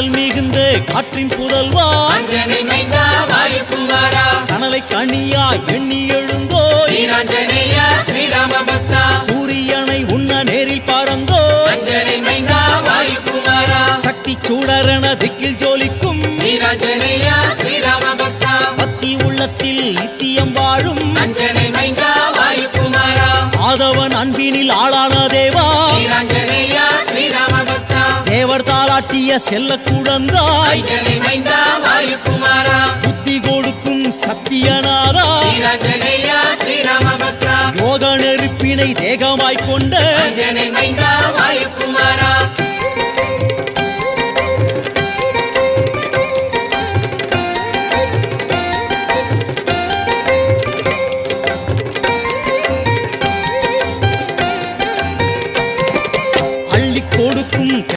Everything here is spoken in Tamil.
ஆற்றல் மிகுந்த காற்றின் புதல்வா கனலை கனியா எண்ணி எழுந்தோ சூரியனை உண்ண நேரில் பாரந்தோ சக்தி சூடரென திக்கில் ஜோலிக்கும். பக்தா. உள்ளத்தில் நித்தியம் வாழும். ஆதவன் அன்பினில் ஆளான தேவா. தாளாட்டிய செல்ல குழந்தாய். புத்தி கொடுக்கும் பக்தா யோக நெருப்பினை தேகமாய் கொண்ட